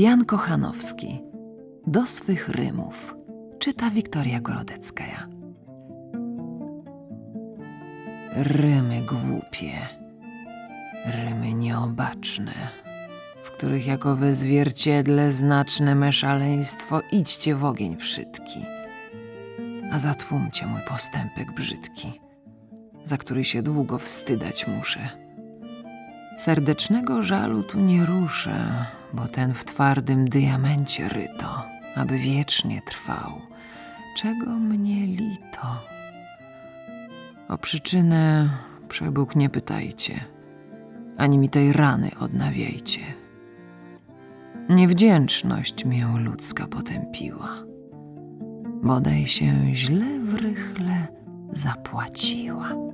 Jan Kochanowski. Do swych rymów. Czyta Wiktoria Gorodecka. Rymy głupie. Rymy nieobaczne, w których jako we zwierciedle znaczne me szaleństwo idźcie w ogień wszytki, a zatłumcie mój postępek brzydki, za który się długo wstydać muszę. Serdecznego żalu tu nie ruszę, bo ten w twardym diamencie ryto, aby wiecznie trwał. Czego mnie lito? O przyczynę przebóg nie pytajcie, ani mi tej rany odnawiajcie. Niewdzięczność mię ludzka potępiła, bodaj się źle w rychle zapłaciła.